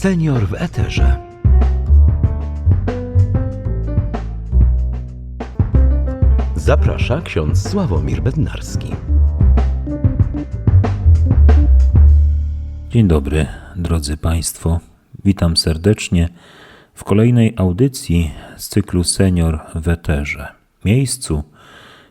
Senior w eterze. Zaprasza ksiądz Sławomir Bednarski. Dzień dobry, drodzy Państwo. Witam serdecznie w kolejnej audycji z cyklu Senior w Eterze. Miejscu,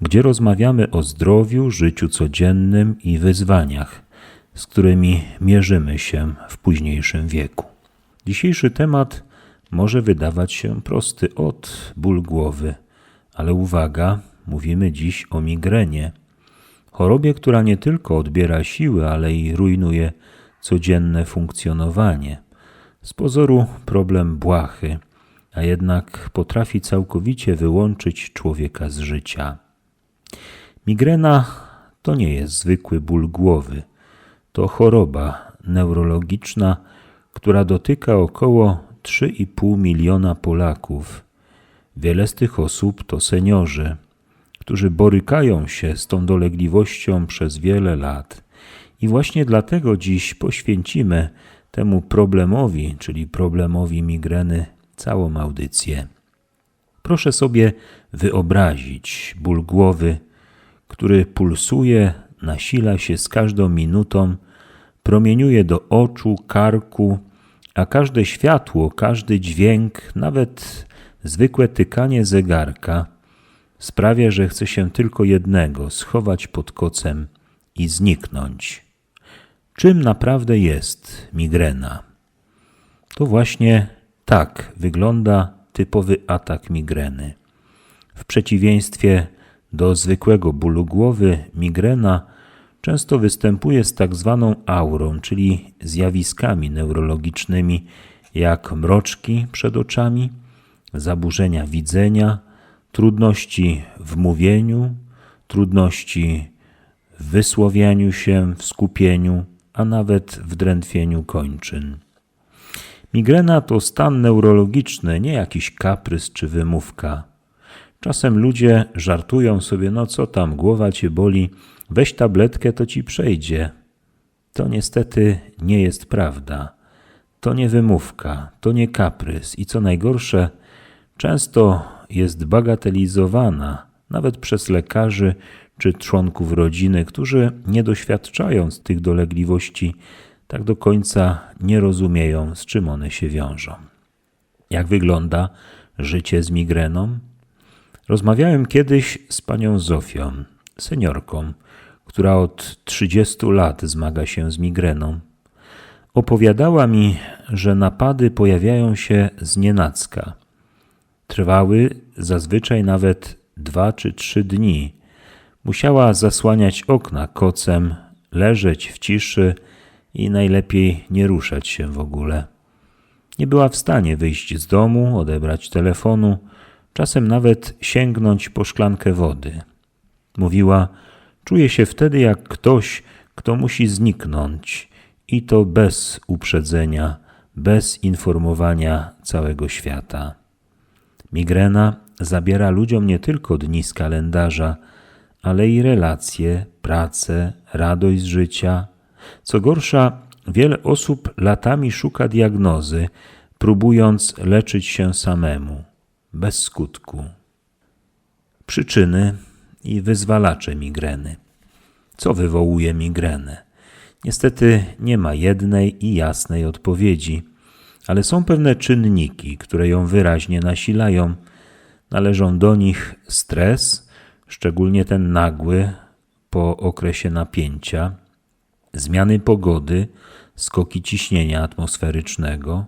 gdzie rozmawiamy o zdrowiu, życiu codziennym i wyzwaniach, z którymi mierzymy się w późniejszym wieku. Dzisiejszy temat może wydawać się prosty od ból głowy, ale uwaga, mówimy dziś o migrenie. Chorobie, która nie tylko odbiera siły, ale i rujnuje codzienne funkcjonowanie. Z pozoru problem błahy, a jednak potrafi całkowicie wyłączyć człowieka z życia. Migrena to nie jest zwykły ból głowy, to choroba neurologiczna, która dotyka około 3,5 miliona Polaków. Wiele z tych osób to seniorzy, którzy borykają się z tą dolegliwością przez wiele lat. I właśnie dlatego dziś poświęcimy temu problemowi, czyli problemowi migreny, całą audycję. Proszę sobie wyobrazić ból głowy, który pulsuje, nasila się z każdą minutą, promieniuje do oczu, karku, a każde światło, każdy dźwięk, nawet zwykłe tykanie zegarka sprawia, że chce się tylko jednego schować pod kocem i zniknąć. Czym naprawdę jest migrena? To właśnie tak wygląda typowy atak migreny. W przeciwieństwie do zwykłego bólu głowy, migrena często występuje z tak zwaną aurą, czyli zjawiskami neurologicznymi, jak mroczki przed oczami, zaburzenia widzenia, trudności w mówieniu, trudności w wysłowianiu się, w skupieniu, a nawet w drętwieniu kończyn. Migrena to stan neurologiczny, nie jakiś kaprys czy wymówka. Czasem ludzie żartują sobie, no co tam, głowa cię boli, weź tabletkę, to ci przejdzie. To niestety nie jest prawda. To nie wymówka, to nie kaprys i co najgorsze, często jest bagatelizowana nawet przez lekarzy czy członków rodziny, którzy nie doświadczając tych dolegliwości, tak do końca nie rozumieją, z czym one się wiążą. Jak wygląda życie z migreną? Rozmawiałem kiedyś z panią Zofią, seniorką, która od 30 lat zmaga się z migreną. Opowiadała mi, że napady pojawiają się z nienacka. Trwały zazwyczaj nawet dwa czy trzy dni. Musiała zasłaniać okna kocem, leżeć w ciszy i najlepiej nie ruszać się w ogóle. Nie była w stanie wyjść z domu, odebrać telefonu, czasem nawet sięgnąć po szklankę wody. Mówiła, czuje się wtedy jak ktoś, kto musi zniknąć i to bez uprzedzenia, bez informowania całego świata. Migrena zabiera ludziom nie tylko dni z kalendarza, ale i relacje, pracę, radość z życia. Co gorsza, wiele osób latami szuka diagnozy, próbując leczyć się samemu bez skutku. Przyczyny i wyzwalacze migreny. Co wywołuje migrenę? Niestety nie ma jednej i jasnej odpowiedzi, ale są pewne czynniki, które ją wyraźnie nasilają. Należą do nich stres, szczególnie ten nagły po okresie napięcia, zmiany pogody, skoki ciśnienia atmosferycznego,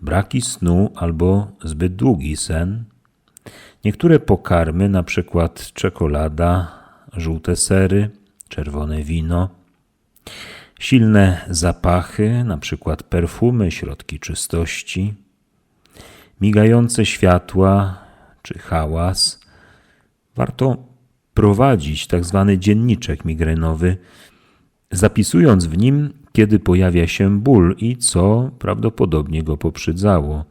braki snu albo zbyt długi sen, niektóre pokarmy, na przykład czekolada, żółte sery, czerwone wino, silne zapachy, na przykład perfumy, środki czystości, migające światła czy hałas. Warto prowadzić tak zwany dzienniczek migrenowy, zapisując w nim kiedy pojawia się ból i co prawdopodobnie go poprzedzało,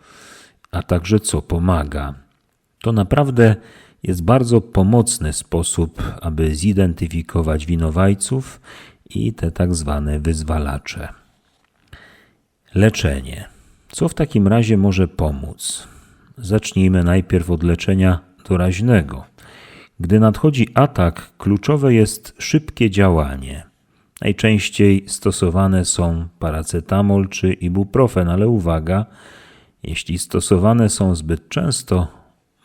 a także co pomaga. To naprawdę jest bardzo pomocny sposób, aby zidentyfikować winowajców i te tak zwane wyzwalacze. Leczenie. Co w takim razie może pomóc? Zacznijmy najpierw od leczenia doraźnego. Gdy nadchodzi atak, kluczowe jest szybkie działanie. Najczęściej stosowane są paracetamol czy ibuprofen, ale uwaga, jeśli stosowane są zbyt często,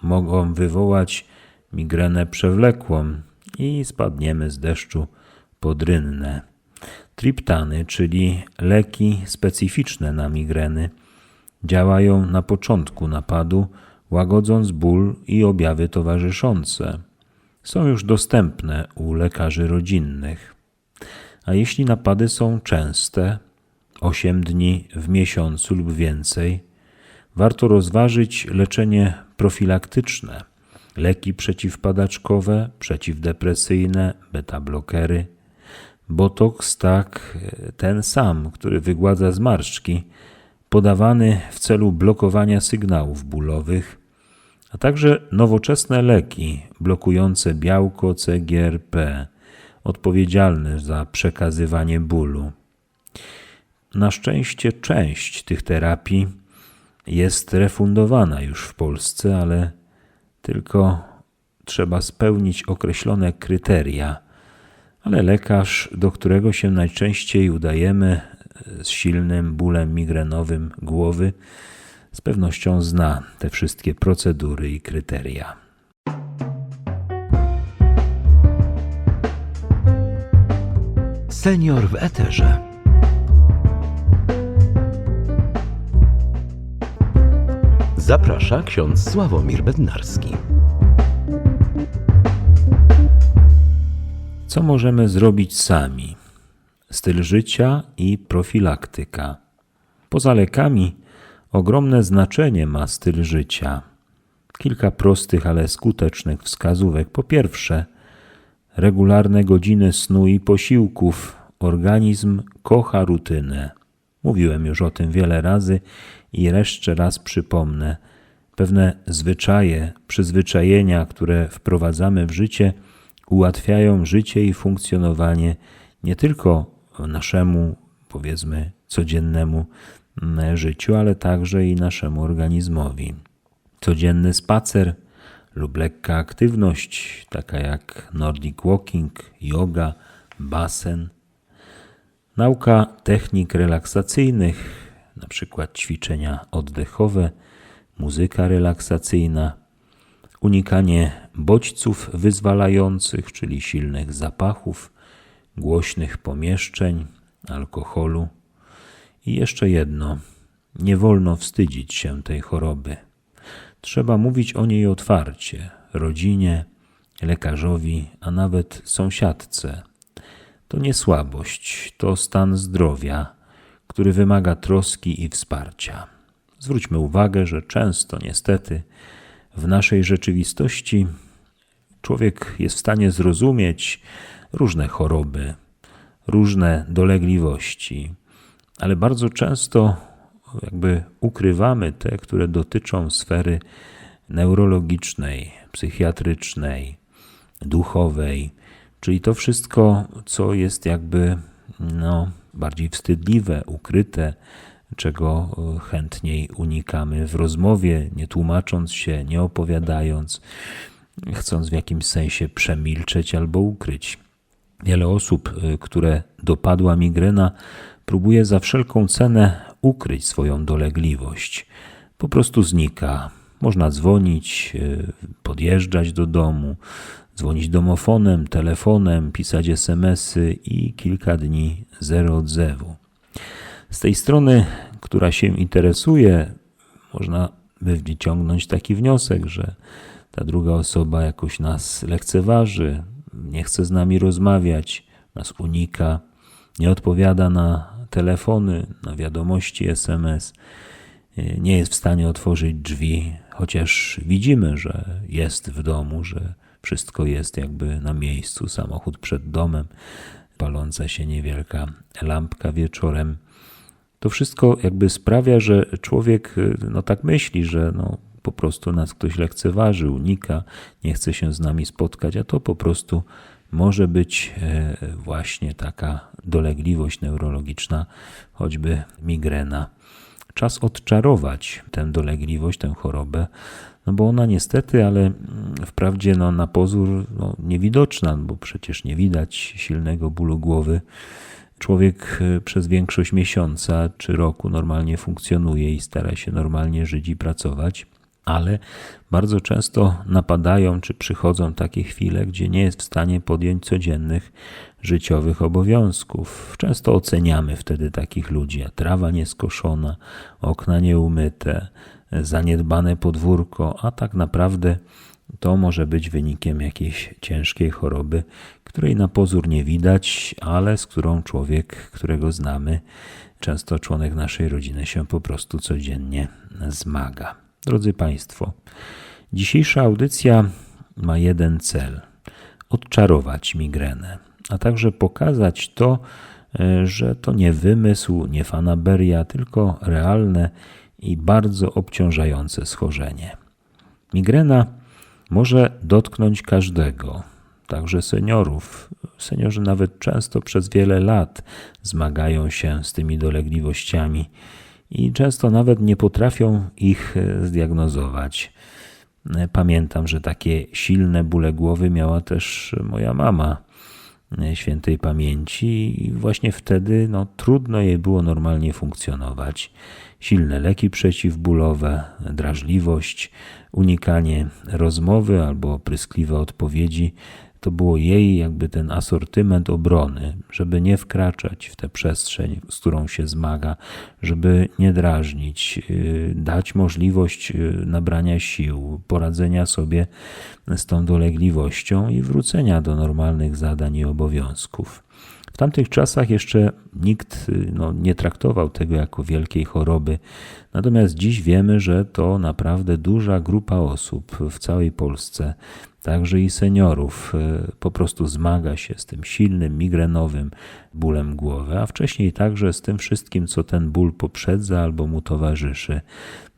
mogą wywołać migrenę przewlekłą i spadniemy z deszczu pod rynnę. Triptany, czyli leki specyficzne na migreny, działają na początku napadu, łagodząc ból i objawy towarzyszące. Są już dostępne u lekarzy rodzinnych. A jeśli napady są częste, 8 dni w miesiącu lub więcej, warto rozważyć leczenie profilaktyczne. Leki przeciwpadaczkowe, przeciwdepresyjne, beta-blokery. Botoks, tak, ten sam, który wygładza zmarszczki, podawany w celu blokowania sygnałów bólowych, a także nowoczesne leki blokujące białko CGRP, odpowiedzialne za przekazywanie bólu. Na szczęście część tych terapii jest refundowana już w Polsce, ale tylko trzeba spełnić określone kryteria. Ale lekarz, do którego się najczęściej udajemy z silnym bólem migrenowym głowy, z pewnością zna te wszystkie procedury i kryteria. Senior w eterze. Zaprasza ksiądz Sławomir Bednarski. Co możemy zrobić sami? Styl życia i profilaktyka. Poza lekami ogromne znaczenie ma styl życia. Kilka prostych, ale skutecznych wskazówek. Po pierwsze, regularne godziny snu i posiłków. Organizm kocha rutynę. Mówiłem już o tym wiele razy i jeszcze raz przypomnę. Pewne zwyczaje, przyzwyczajenia, które wprowadzamy w życie, ułatwiają życie i funkcjonowanie nie tylko naszemu, powiedzmy, codziennemu mm, życiu, ale także i naszemu organizmowi. Codzienny spacer lub lekka aktywność, taka jak Nordic Walking, yoga, basen. Nauka technik relaksacyjnych, przykład ćwiczenia oddechowe, muzyka relaksacyjna, unikanie bodźców wyzwalających, czyli silnych zapachów, głośnych pomieszczeń, alkoholu. I jeszcze jedno: nie wolno wstydzić się tej choroby. Trzeba mówić o niej otwarcie rodzinie, lekarzowi, a nawet sąsiadce. To nie słabość, to stan zdrowia, który wymaga troski i wsparcia. Zwróćmy uwagę, że często niestety w naszej rzeczywistości człowiek jest w stanie zrozumieć różne choroby, różne dolegliwości, ale bardzo często jakby ukrywamy te, które dotyczą sfery neurologicznej, psychiatrycznej, duchowej, czyli to wszystko, co jest jakby no, bardziej wstydliwe, ukryte, czego chętniej unikamy w rozmowie, nie tłumacząc się, nie opowiadając, chcąc w jakimś sensie przemilczeć albo ukryć. Wiele osób, które dopadła migrena, próbuje za wszelką cenę ukryć swoją dolegliwość. Po prostu znika. Można dzwonić, podjeżdżać do domu, dzwonić domofonem, telefonem, pisać SMS-y i kilka dni zero odzewu. Z tej strony, która się interesuje, można by wyciągnąć taki wniosek, że ta druga osoba jakoś nas lekceważy, nie chce z nami rozmawiać, nas unika, nie odpowiada na telefony, na wiadomości SMS, nie jest w stanie otworzyć drzwi, chociaż widzimy, że jest w domu, że wszystko jest jakby na miejscu, samochód przed domem, paląca się niewielka lampka wieczorem. To wszystko jakby sprawia, że człowiek no tak myśli, że no po prostu nas ktoś lekceważy, unika, nie chce się z nami spotkać, a to po prostu może być e, właśnie taka dolegliwość neurologiczna, choćby migrena. Czas odczarować tę dolegliwość, tę chorobę, no bo ona niestety, ale mm, wprawdzie no, na pozór no, niewidoczna, bo przecież nie widać silnego bólu głowy. Człowiek e, przez większość miesiąca czy roku normalnie funkcjonuje i stara się normalnie żyć i pracować, ale bardzo często napadają czy przychodzą takie chwile, gdzie nie jest w stanie podjąć codziennych życiowych obowiązków. Często oceniamy wtedy takich ludzi, a trawa nieskoszona, okna nieumyte, zaniedbane podwórko, a tak naprawdę to może być wynikiem jakiejś ciężkiej choroby, której na pozór nie widać, ale z którą człowiek, którego znamy, często członek naszej rodziny się po prostu codziennie zmaga. Drodzy Państwo, dzisiejsza audycja ma jeden cel: odczarować migrenę, a także pokazać to, e, że to nie wymysł, nie fanaberia, tylko realne i bardzo obciążające schorzenie. Migrena może dotknąć każdego, także seniorów. Seniorzy nawet często przez wiele lat zmagają się z tymi dolegliwościami i często nawet nie potrafią ich e, zdiagnozować. E, Pamiętam, że takie silne bóle głowy miała też moja mama e, świętej pamięci i właśnie wtedy no, trudno jej było normalnie funkcjonować. Silne leki przeciwbólowe, drażliwość, unikanie rozmowy albo pryskliwe odpowiedzi to było jej jakby ten asortyment obrony, żeby nie wkraczać w tę przestrzeń, z którą się zmaga, żeby nie drażnić, yy, dać możliwość yy, nabrania sił, poradzenia sobie z tą dolegliwością i wrócenia do normalnych zadań i obowiązków. W tamtych czasach jeszcze nikt y, no, nie traktował tego jako wielkiej choroby, natomiast dziś wiemy, że to naprawdę duża grupa osób w całej Polsce, także i seniorów, y, po prostu zmaga się z tym silnym, migrenowym bólem głowy, a wcześniej także z tym wszystkim, co ten ból poprzedza albo mu towarzyszy.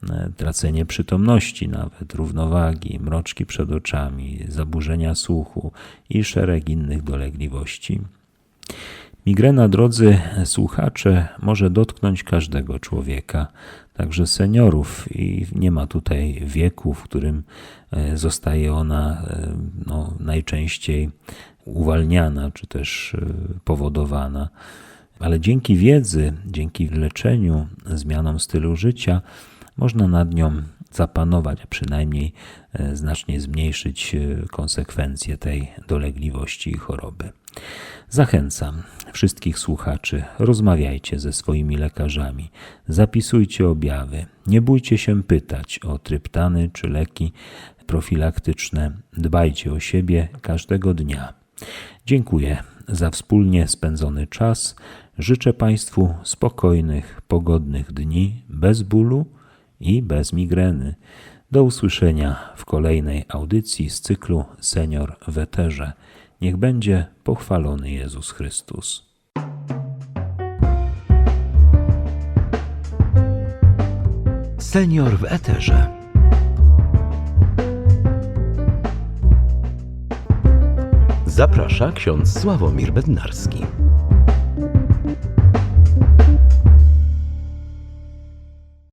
Y, Tracenie przytomności, nawet równowagi, mroczki przed oczami, zaburzenia słuchu i szereg innych dolegliwości. Migrena, drodzy słuchacze, może dotknąć każdego człowieka, także seniorów, i nie ma tutaj wieku, w którym e, zostaje ona e, no, najczęściej uwalniana czy też e, powodowana. Ale dzięki wiedzy, dzięki leczeniu, zmianom stylu życia, można nad nią zapanować, a przynajmniej znacznie zmniejszyć konsekwencje tej dolegliwości i choroby. Zachęcam wszystkich słuchaczy, rozmawiajcie ze swoimi lekarzami, zapisujcie objawy, nie bójcie się pytać o tryptany czy leki profilaktyczne, dbajcie o siebie każdego dnia. Dziękuję za wspólnie spędzony czas. Życzę Państwu spokojnych, pogodnych dni, bez bólu i bez migreny. Do usłyszenia w kolejnej audycji z cyklu Senior w Eterze. Niech będzie pochwalony Jezus Chrystus. Senior w eterze. Zaprasza ksiądz Sławomir Bednarski.